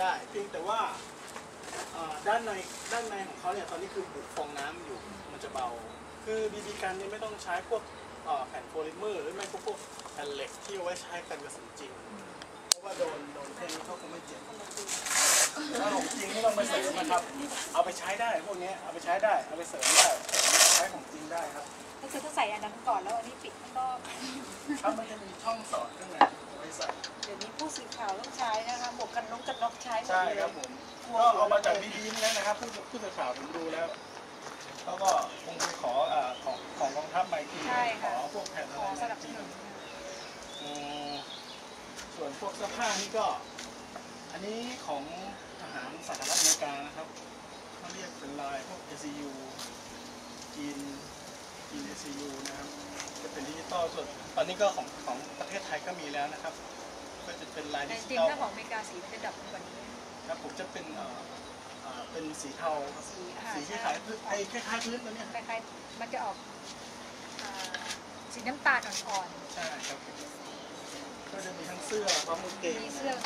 ได้เพียงแต่ว่าเอ่อด้านในด้านในของเขาเนี่ยตอนนี้คือบุกฟองน้ำอยู่มันจะเบา คือบีบีกันเนี่ยไม่ต้องใช้พวกเอ่อแผ่นโพลิเมอร์หรือไม่ก็พวกแผ่นเหล็กที่เอาไว้ใช้กันกระสุนจริง เพราะว่าโดนโดนแค่นี้เขาคงไม่เจ็บถ้าของจริงไม่ต้องไปเสริมนะครับ เอาไปใช้ได้พวกเนี้ยเอาไปใช้ได้เอาไปเสริมได้ใช้ของจริงได้ครับก็คือถ้าใส่อันนั้นก่อนแล้วอันนี้ปิดข้างนอกถ้ามันจะมีช่องสอด กกันน็อกกันน็อกใช้หมดใช่เลยครับผมก็เอามาจากบีดีนี่นะครับผู้ผู้สื่อข่าวผมดูแล้วแล้วก็คงไปขอเอ่อของของกองทัพมาอีกทีใช่ขค่ะ อพวกแผ่นขอะไรอมาสนับสอีกนุนทีอืมส่วนพวกเสื้อผ้านี่ก็ อันนี้ของทหารสหรัฐอเมริกานะครับเขาเรียกเป็นลายพวก ACU จีนจีน ACU นะครับจะเป็นดิจิตอลส่วนตอนนี้ก็ของของประเทศไทยก็มีแล้วนะครับ ก็จะเป็นลายแต่ดิจจิริงตอลๆถ้าของอเมริกาสีมันจะดับกว่านี้ ครับผมจะเป็นเอ่อเอ่อเป็นสีเทาครับสีอ่า สีคใช่ล้ายๆพื้นไอ้คล้ายๆพื้นตัวเนี้ยคล้ายๆมันจะออกอ่าสีน้ำตาลอ่อนใช่ครับผมก็จะมีทั้งเสื้อพร้อมกางเกง ๆ มีเสื้อก